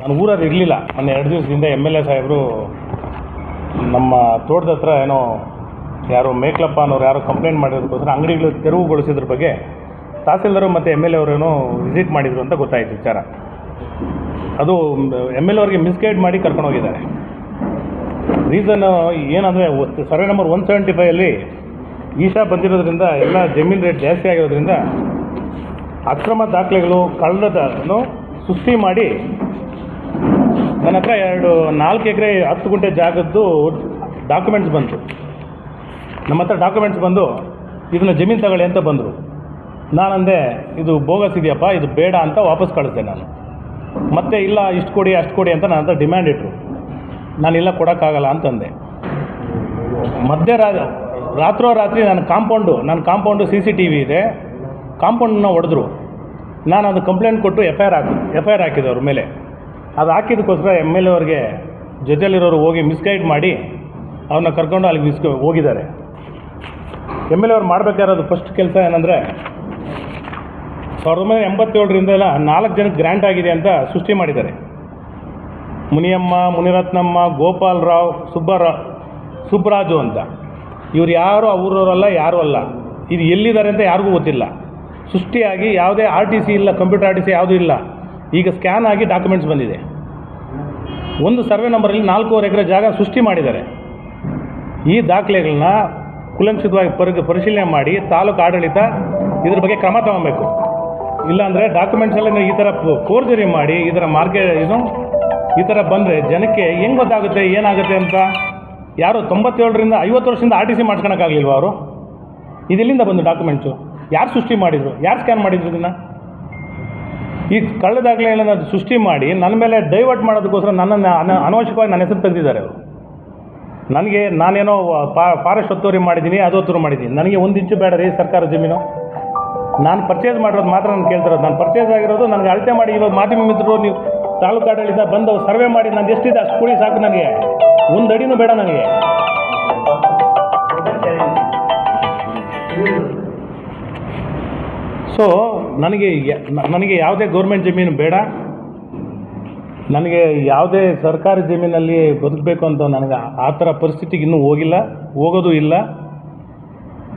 ನಾನು ಊರಲ್ಲಿ ಇರಲಿಲ್ಲ. ಮೊನ್ನೆ ಎರಡು ದಿವಸದಿಂದ ಎಂ ಎಲ್ ಎ ಸಾಹೇಬರು ನಮ್ಮ ತೋಟದ ಹತ್ರ ಏನೋ ಯಾರೋ ಮೇಕ್ಲಪ್ಪ ಅನ್ನೋರು ಯಾರೋ ಕಂಪ್ಲೇಂಟ್ ಮಾಡಿರೋದಕ್ಕೋಸ್ಕರ ಅಂಗಡಿಗಳು ತೆರವುಗೊಳಿಸಿದ್ರ ಬಗ್ಗೆ ತಹಸೀಲ್ದಾರು ಮತ್ತು ಎಂ ಎಲ್ ಎ ಅವರೇನೋ ವಿಸಿಟ್ ಮಾಡಿದರು ಅಂತ ಗೊತ್ತಾಯಿತು ವಿಚಾರ. ಅದು ಎಂ ಎಲ್ ಅವ್ರಿಗೆ ಮಿಸ್ಗೈಡ್ ಮಾಡಿ ಕರ್ಕೊಂಡು ಹೋಗಿದ್ದಾರೆ. ರೀಸನ್ ಏನಂದರೆ ಸರ್ವೆ ನಂಬರ್ ಒನ್ ಸೆವೆಂಟಿ ಫೈವಲ್ಲಿ ಈಶಾ ಬಂದಿರೋದ್ರಿಂದ ಎಲ್ಲ ಜಮೀನು ರೇಟ್ ಜಾಸ್ತಿ ಆಗಿರೋದ್ರಿಂದ ಅಕ್ರಮ ದಾಖಲೆಗಳು ಕಳ್ಳದನ್ನು ಸೃಷ್ಟಿ ಮಾಡಿ ನನ್ನ ಹತ್ರ ಎರಡು ನಾಲ್ಕು ಎಕರೆ ಹತ್ತು ಗುಂಟೆ ಜಾಗದ್ದು ಡಾಕ್ಯುಮೆಂಟ್ಸ್ ಬಂತು. ನಮ್ಮ ಹತ್ರ ಡಾಕ್ಯುಮೆಂಟ್ಸ್ ಬಂದು ಇದನ್ನು ಜಮೀನು ತಗೊಳ್ಳಿ ಅಂತ ಬಂದರು. ನಾನಂದೆ, ಇದು ಬೋಗಸ್ ಇದೆಯಪ್ಪ, ಇದು ಬೇಡ ಅಂತ ವಾಪಸ್ ಕಳಿಸ್ದೆ ನಾನು. ಮತ್ತೆ ಇಲ್ಲ, ಇಷ್ಟು ಕೊಡಿ, ಅಷ್ಟು ಕೊಡಿ ಅಂತ ನನ್ನ ಹತ್ರ ಡಿಮ್ಯಾಂಡ್ ಇಟ್ಟರು ನಾನಿಲ್ಲ ಕೊಡೋಕ್ಕಾಗಲ್ಲ ಅಂತಂದೆ. ಮಧ್ಯರಾ ರಾತ್ರೋ ರಾತ್ರಿ ನನ್ನ ಕಾಂಪೌಂಡು ನನ್ನ compound C C T V ಇದೆ. ಕಾಂಪೌಂಡನ್ನ ಹೊಡೆದ್ರು ನಾನು ಅದು ಕಂಪ್ಲೇಂಟ್ ಕೊಟ್ಟು ಎಫ್ ಐ ಆರ್ ಹಾಕಿ ಎಫ್ ಐ ಆರ್ ಹಾಕಿದೆ ಅವ್ರ ಮೇಲೆ. ಅದು ಹಾಕಿದ್ದಕ್ಕೋಸ್ಕರ ಎಂ ಎಲ್ ಎ ಜೊತೆಯಲ್ಲಿರೋರು ಹೋಗಿ ಮಿಸ್ಗೈಡ್ ಮಾಡಿ ಅವ್ರನ್ನ ಕರ್ಕೊಂಡು ಅಲ್ಲಿಗೆ ಮಿಸ್ ಹೋಗಿದ್ದಾರೆ. ಎಂ ಎಲ್ ಎ ಅವ್ರು ಮಾಡಬೇಕಾಗಿರೋದು ಫಸ್ಟ್ ಕೆಲಸ ಏನಂದರೆ ಸಾವಿರದ ಒಂಬೈನೂರ ಎಂಬತ್ತೇಳರಿಂದ ಎಲ್ಲ ನಾಲ್ಕು ಜನಕ್ಕೆ ಗ್ರ್ಯಾಂಟ್ ಆಗಿದೆ ಅಂತ ಸೃಷ್ಟಿ ಮಾಡಿದ್ದಾರೆ. ಮುನಿಯಮ್ಮ, ಮುನಿರತ್ನಮ್ಮ, ಗೋಪಾಲ್ ರಾವ್ ಸುಬ್ಬರಾವ್ ಸುಬ್ಬರಾಜು ಅಂತ. ಇವ್ರು ಯಾರು, ಆ ಊರವರಲ್ಲ, ಯಾರೂ ಅಲ್ಲ. ಇದು ಎಲ್ಲಿದ್ದಾರೆ ಅಂತ ಯಾರಿಗೂ ಗೊತ್ತಿಲ್ಲ. ಸೃಷ್ಟಿಯಾಗಿ ಯಾವುದೇ ಆರ್ ಟಿ ಸಿ ಇಲ್ಲ, ಕಂಪ್ಯೂಟರ್ ಆರ್ ಟಿ ಯಾವುದೂ ಇಲ್ಲ. ಈಗ ಸ್ಕ್ಯಾನ್ ಆಗಿ ಡಾಕ್ಯುಮೆಂಟ್ಸ್ ಬಂದಿದೆ. ಒಂದು ಸರ್ವೆ ನಂಬರಲ್ಲಿ ನಾಲ್ಕೂವರೆ ಎಕರೆ ಜಾಗ ಸೃಷ್ಟಿ ಮಾಡಿದ್ದಾರೆ. ಈ ದಾಖಲೆಗಳನ್ನ ಕುಲಂಕ್ಷಿತವಾಗಿ ಪರಿ ಪರಿಶೀಲನೆ ಮಾಡಿ ತಾಲೂಕು ಆಡಳಿತ ಇದ್ರ ಬಗ್ಗೆ ಕ್ರಮ ತಗೊಬೇಕು. ಇಲ್ಲಾಂದರೆ ಡಾಕ್ಯುಮೆಂಟ್ಸ್ ಎಲ್ಲ ಈ ಥರ ಫೋರ್ಜರಿ ಮಾಡಿ ಈ ಥರ ಮಾರ್ಕೆಟ್ ಇದು ಈ ಥರ ಬಂದರೆ ಜನಕ್ಕೆ ಹೆಂಗೆ ಗೊತ್ತಾಗುತ್ತೆ, ಏನಾಗುತ್ತೆ ಅಂತ ಯಾರು ತೊಂಬತ್ತೇಳರಿಂದ ಐವತ್ತು ವರ್ಷದಿಂದ ಆರ್ ಟಿ ಸಿ ಮಾಡ್ಕೊಳಕ್ಕಾಗಲಿಲ್ವ ಅವರು? ಇದೆಲ್ಲಿಂದ ಬಂದು ಡಾಕ್ಯುಮೆಂಟ್ಸು. ಯಾರು ಸೃಷ್ಟಿ ಮಾಡಿದರು? ಯಾರು ಸ್ಕ್ಯಾನ್ ಮಾಡಿದ್ರು ಇದನ್ನು? ಈ ಕಳ್ಳ ಅದು ಸೃಷ್ಟಿ ಮಾಡಿ ನನ್ನ ಮೇಲೆ ಡೈವರ್ಟ್ ಮಾಡೋದಕ್ಕೋಸ್ಕರ ನನ್ನನ್ನು ಅನ, ಅನವಶ್ಯಕವಾಗಿ ನನ್ನ ಹೆಸರು ತೆಗೆದಿದ್ದಾರೆ ಅವರು. ನನಗೆ ನಾನೇನೋ ಫಾರೆಸ್ಟ್ ಒತ್ತುವರಿ ಮಾಡಿದ್ದೀನಿ, ಅದು ಒತ್ತುವರಿ ಮಾಡಿದ್ದೀನಿ. ನನಗೆ ಒಂದು ಇಂಚು ಬೇಡ ರೀ ಸರ್ಕಾರ ಜಮೀನು. ನಾನು ಪರ್ಚೇಸ್ ಮಾಡಿರೋದು ಮಾತ್ರ ನಾನು ಕೇಳ್ತಿರೋದು. ನಾನು ಪರ್ಚೇಸ್ ಆಗಿರೋದು ನನಗೆ ಅಳತೆ ಮಾಡಿ ಇವಾಗ ಮಾಧ್ಯಮ ಮಿತ್ರರು, ನೀವು ತಾಲೂಕು ಆಡಳಿತ ಬಂದು ಸರ್ವೆ ಮಾಡಿ ನಾನು ಎಷ್ಟಿದೆ, ಅಷ್ಟು ಕೂಡಿ ಸಾಕು ನನಗೆ. ಒಂದು ಅಡಿನೂ ಬೇಡ ನನಗೆ. ಸೊ ನನಗೆ ನನಗೆ ಯಾವುದೇ ಗೌರ್ಮೆಂಟ್ ಜಮೀನು ಬೇಡ. ನನಗೆ ಯಾವುದೇ ಸರ್ಕಾರಿ ಜಮೀನಲ್ಲಿ ಬದುಕಬೇಕು ಅಂತ ನನಗೆ ಆ- ಥರ ಪರಿಸ್ಥಿತಿಗೆ ಇನ್ನೂ ಹೋಗಿಲ್ಲ, ಹೋಗೋದು ಇಲ್ಲ.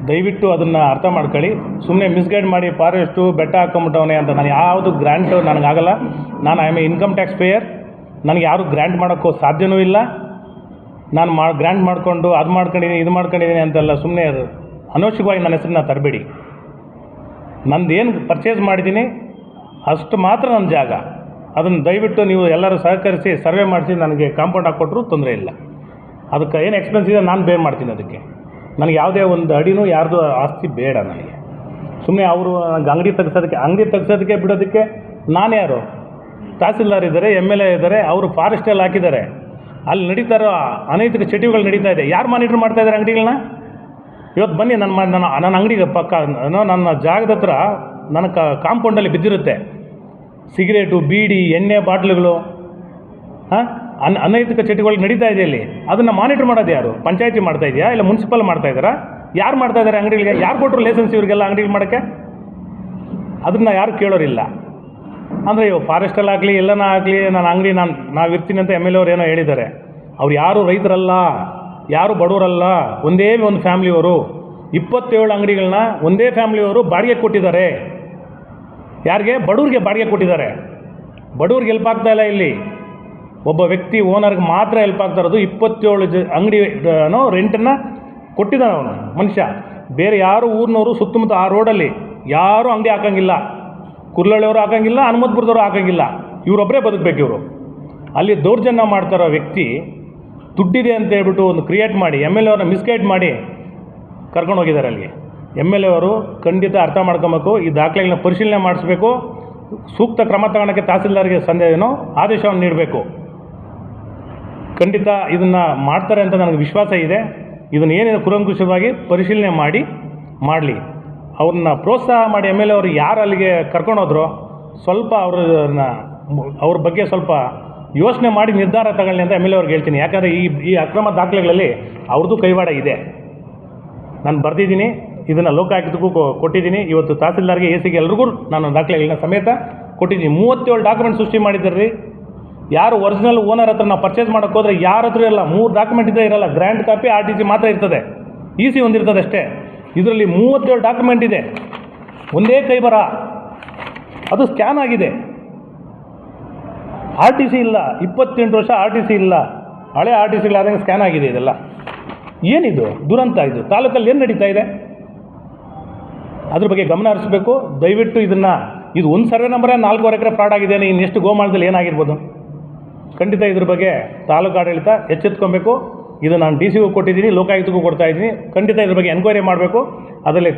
ದಯವಿಟ್ಟು ಅದನ್ನು ಅರ್ಥ ಮಾಡ್ಕೊಳ್ಳಿ. ಸುಮ್ಮನೆ ಮಿಸ್ಗೈಡ್ ಮಾಡಿ ಫಾರೆಸ್ಟು ಬೆಟ್ಟ ಹಾಕೊಂಬಿಟ್ಟವನೆ ಅಂತ ನಾನು ಯಾವುದು ಗ್ರ್ಯಾಂಟು ನನಗಾಗಲ್ಲ. ನಾನು I M A income tax payer ನನಗೆ ಯಾರು ಗ್ರ್ಯಾಂಟ್ ಮಾಡೋಕ್ಕೂ ಸಾಧ್ಯವೂ ಇಲ್ಲ. ನಾನು ಮಾ ಗ್ರ್ಯಾಂಟ್ ಮಾಡಿಕೊಂಡು ಅದು ಮಾಡ್ಕೊಂಡಿದ್ದೀನಿ, ಇದು ಮಾಡ್ಕೊಂಡಿದ್ದೀನಿ ಅಂತೆಲ್ಲ ಸುಮ್ಮನೆ ಅನವಶ್ಯಕವಾಗಿ ನನ್ನ ಹೆಸರನ್ನ ತರಬೇಡಿ. ನಂದು ಏನು ಪರ್ಚೇಸ್ ಮಾಡಿದ್ದೀನಿ ಅಷ್ಟು ಮಾತ್ರ ನನ್ನ ಜಾಗ. ಅದನ್ನು ದಯವಿಟ್ಟು ನೀವು ಎಲ್ಲರೂ ಸಹಕರಿಸಿ, ಸರ್ವೆ ಮಾಡಿಸಿ, ನನಗೆ ಕಾಂಪೌಂಡ್ ಹಾಕ್ಕೊಟ್ರು ತೊಂದರೆ ಇಲ್ಲ. ಅದಕ್ಕೆ ಏನು ಎಕ್ಸ್ಪೆನ್ಸ್ ಇದೆ ನಾನು ಪೇ ಮಾಡ್ತೀನಿ ಅದಕ್ಕೆ. ನನಗೆ ಯಾವುದೇ ಒಂದು ಅಡಿನೂ ಯಾರ್ದು ಆಸ್ತಿ ಬೇಡ ನನಗೆ. ಸುಮ್ಮನೆ ಅವರು ನನಗೆ ಅಂಗಡಿ ತೆಗ್ಸೋದಕ್ಕೆ ಅಂಗಡಿ ತೆಗ್ಸೋದಕ್ಕೆ ಬಿಡೋದಕ್ಕೆ ನಾನು ಯಾರು? ತಹಸೀಲ್ದಾರ್ ಇದ್ದಾರೆ ಎಂ ಎಲ್ ಎ ಇದ್ದಾರೆ, ಅವರು ಫಾರೆಸ್ಟಲ್ಲಿ ಹಾಕಿದ್ದಾರೆ. ಅಲ್ಲಿ ನಡೀತಾ ಇರೋ ಅನೈತಿಕ ಚಟುವಟಿಕೆಗಳು ನಡೀತಾ ಇದೆ. ಯಾರು ಮಾನಿಟ್ರ್ ಮಾಡ್ತಾ ಇದ್ದಾರೆ ಅಂಗಡಿಗಳನ್ನ? ಇವತ್ತು ಬನ್ನಿ, ನನ್ನ ನನ್ನ ನನ್ನ ಅಂಗಡಿಗೆ ಪಕ್ಕ ನನ್ನ ಜಾಗದ ಹತ್ರ ನನ್ನ ಕಾಂಪೌಂಡಲ್ಲಿ ಬಿದ್ದಿರುತ್ತೆ. ಸಿಗರೇಟು, ಬೀಡಿ, ಎಣ್ಣೆ ಬಾಟ್ಲುಗಳು, ಹಾಂ? ಅನ್, ಅನೈತಿಕ ಚಟುವಟಿಕೆಗಳು ನಡೀತಾ ಇದೆ ಇಲ್ಲಿ. ಅದನ್ನು ಮಾನಿಟ್ರ್ ಮಾಡೋದು ಯಾರು? ಪಂಚಾಯತಿ ಮಾಡ್ತಾ ಇದೆಯಾ? ಇಲ್ಲ ಮುನ್ಸಿಪಲ್ ಮಾಡ್ತಾ ಇದ್ದಾರಾ? ಯಾರು ಮಾಡ್ತಾ ಇದ್ದಾರೆ ಅಂಗಡಿಗಳಿಗೆ? ಯಾರು ಕೊಟ್ಟರು ಲೈಸೆನ್ಸ್ ಇವರಿಗೆಲ್ಲ ಅಂಗಡಿಗಳು ಮಾಡೋಕ್ಕೆ? ಅದನ್ನು ಯಾರು ಕೇಳೋರಿಲ್ಲ. ಅಂದರೆ ಇವು ಫಾರೆಸ್ಟಲ್ಲಿ ಆಗಲಿ, ಎಲ್ಲನ ಆಗಲಿ, ನನ್ನ ಅಂಗಡಿ ನಾನು, ನಾವು ಇರ್ತೀನಿ ಅಂತ ಎಂ ಎಲ್ ಅವ್ರು ಏನೋ ಹೇಳಿದ್ದಾರೆ. ಅವ್ರು ಯಾರು ರೈತರಲ್ಲ? ಯಾರು ಬಡವರಲ್ಲ, ಒಂದೇ ಒಂದು ಫ್ಯಾಮ್ಲಿಯವರು. ಇಪ್ಪತ್ತೇಳು ಅಂಗಡಿಗಳನ್ನ ಒಂದೇ ಫ್ಯಾಮ್ಲಿಯವರು ಬಾಡಿಗೆ ಕೊಟ್ಟಿದ್ದಾರೆ. ಯಾರಿಗೆ? ಬಡವ್ರಿಗೆ ಬಾಡಿಗೆ ಕೊಟ್ಟಿದ್ದಾರೆ. ಬಡವ್ರಿಗೆ ಹೆಲ್ಪ್ ಆಗ್ತಾ ಇಲ್ಲ ಇಲ್ಲಿ. ಒಬ್ಬ ವ್ಯಕ್ತಿ ಓನರ್ಗೆ ಮಾತ್ರ ಹೆಲ್ಪ್ ಆಗ್ತಾ ಇರೋದು ಇಪ್ಪತ್ತೇಳು ಜ ಅಂಗಡಿ ರೆಂಟನ್ನು ಕೊಟ್ಟಿದ್ದಾನೆ ಅವನು, ಮನುಷ್ಯ. ಬೇರೆ ಯಾರು ಊರಿನವರು ಸುತ್ತಮುತ್ತ ಆ ರೋಡಲ್ಲಿ ಯಾರೂ ಅಂಗಡಿ ಹಾಕಂಗಿಲ್ಲ. ಕುರ್ಲಳ್ಳಿಯವರು ಹಾಕಂಗಿಲ್ಲ, ಹನುಮಂತಪುರದವರು ಹಾಕಂಗಿಲ್ಲ. ಇವರೊಬ್ಬರೇ ಬದುಕಬೇಕು ಇವರು. ಅಲ್ಲಿ ದೌರ್ಜನ್ಯ ಮಾಡ್ತಾರೋ ವ್ಯಕ್ತಿ ದುಡ್ಡಿದೆ ಅಂತ ಹೇಳ್ಬಿಟ್ಟು ಒಂದು ಕ್ರಿಯೇಟ್ ಮಾಡಿ ಎಂ ಎಲ್ ಅವ್ರನ್ನ ಮಿಸ್ಗೈಡ್ ಮಾಡಿ ಕರ್ಕೊಂಡು ಹೋಗಿದ್ದಾರೆ ಅಲ್ಲಿಗೆ. ಎಂ ಎಲ್ ಎ ಅವರು ಖಂಡಿತ ಅರ್ಥ ಮಾಡ್ಕೊಬೇಕು, ಈ ದಾಖಲೆಗಳನ್ನ ಪರಿಶೀಲನೆ ಮಾಡಿಸ್ಬೇಕು, ಸೂಕ್ತ ಕ್ರಮ ತಗೊಳ್ಳೋಕ್ಕೆ ತಹಸೀಲ್ದಾರ್ಗೆ ಏನೋ ಆದೇಶವನ್ನು ನೀಡಬೇಕು. ಖಂಡಿತ ಇದನ್ನು ಮಾಡ್ತಾರೆ ಅಂತ ನನಗೆ ವಿಶ್ವಾಸ ಇದೆ. ಇದನ್ನು ಏನೇನು ಕುಲಂಕುಷವಾಗಿ ಪರಿಶೀಲನೆ ಮಾಡಿ, ಮಾಡಲಿ. ಅವ್ರನ್ನ ಪ್ರೋತ್ಸಾಹ ಮಾಡಿ ಎಂ ಎಲ್ ಎ ಅವರು ಯಾರು ಅಲ್ಲಿಗೆ ಕರ್ಕೊಂಡು ಹೋದ್ರೋ ಸ್ವಲ್ಪ ಅವ್ರನ್ನ, ಅವ್ರ ಬಗ್ಗೆ ಸ್ವಲ್ಪ ಯೋಚನೆ ಮಾಡಿ ನಿರ್ಧಾರ ತಗೊಳ್ಳಿ ಅಂತ ಎಂ ಎಲ್ ಎ ಅವ್ರಿಗೆ ಹೇಳ್ತೀನಿ. ಯಾಕಂದರೆ ಈ ಈ ಅಕ್ರಮ ದಾಖಲೆಗಳಲ್ಲಿ ಅವ್ರದ್ದು ಕೈವಾಡ ಇದೆ. ನಾನು ಬರ್ದಿದ್ದೀನಿ, ಇದನ್ನು ಲೋಕಾಯುಕ್ತಕ್ಕೂ ಕೊಟ್ಟಿದ್ದೀನಿ. ಇವತ್ತು ತಹಸೀಲ್ದಾರ್ಗೆ ಎ ಸಿಗೆ ಎಲ್ರಿಗೂ ನಾನು ದಾಖಲೆಗಳನ್ನ ಸಮೇತ ಕೊಟ್ಟಿದ್ದೀನಿ. ಮೂವತ್ತೇಳು ಡಾಕ್ಯುಮೆಂಟ್ ಸೃಷ್ಟಿ ಮಾಡಿದ್ದಾರೆ. ಯಾರು ಒರಿಜಿನಲ್ ಓನರ್ ಹತ್ರ ನಾವು ಪರ್ಚೇಸ್ ಮಾಡೋಕ್ಕೆ ಹೋದರೆ ಯಾರ ಹತ್ರ ಇರಲ್ಲ, ಮೂರು ಡಾಕ್ಯುಮೆಂಟ್ ಇದ್ದರೆ ಇರಲ್ಲ grand copy R T C ಮಾತ್ರ ಇರ್ತದೆ. ಇ ಸಿ ಒಂದಿರ್ತದೆ ಅಷ್ಟೇ. ಇದರಲ್ಲಿ ಮೂವತ್ತೇಳು ಡಾಕ್ಯುಮೆಂಟ್ ಇದೆ. ಒಂದೇ ಕೈ ಬರ ಅದು ಸ್ಕ್ಯಾನ್ ಆಗಿದೆ. ಆರ್ ಟಿ ಸಿ ಇಲ್ಲ, ಇಪ್ಪತ್ತೆಂಟು ವರ್ಷ ಆರ್ ಟಿ ಸಿ ಇಲ್ಲ, ಹಳೆ ಆರ್ ಟಿ ಸಿಗಳಾದಂಗೆ ಸ್ಕ್ಯಾನ್ ಆಗಿದೆ ಇದೆಲ್ಲ. ಏನಿದು? ದುರಂತ ಇದು. ತಾಲೂಕಲ್ಲಿ ಏನು ನಡೀತಾ ಇದೆ? ಅದ್ರ ಬಗ್ಗೆ ಗಮನ ಹರಿಸ್ಬೇಕು. ದಯವಿಟ್ಟು ಇದನ್ನು, ಇದು ಒಂದು ಸರ್ವೆ ನಂಬರೇ ನಾಲ್ಕೂವರೆ ಎಕರೆ ಫ್ರಾಡ್ ಆಗಿದೆ ಇನ್ನು ಎಷ್ಟು ಗೋಮಾಳದಲ್ಲಿ ಏನಾಗಿರ್ಬೋದು? ಖಂಡಿತ ಇದ್ರ ಬಗ್ಗೆ ತಾಲೂಕು ಆಡಳಿತ ಎಚ್ಚೆತ್ಕೊಬೇಕು. ಇದು ನಾನು ಡಿ ಸಿಗೂ ಕೊಟ್ಟಿದ್ದೀನಿ, ಲೋಕಾಯುಕ್ತಕ್ಕೂ ಕೊಡ್ತಾ ಇದ್ದೀನಿ. ಖಂಡಿತ ಇದ್ರ ಬಗ್ಗೆ ಎನ್ಕ್ವೈರಿ ಮಾಡಬೇಕು. ಅದರಲ್ಲಿ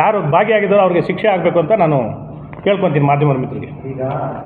ಯಾರು ಭಾಗಿಯಾಗಿದ್ದಾರೋ ಅವ್ರಿಗೆ ಶಿಕ್ಷೆ ಆಗಬೇಕು ಅಂತ ನಾನು ಕೇಳ್ಕೊತೀನಿ ಮಾಧ್ಯಮದ ಮಿತ್ರರಿಗೆ. ಈಗ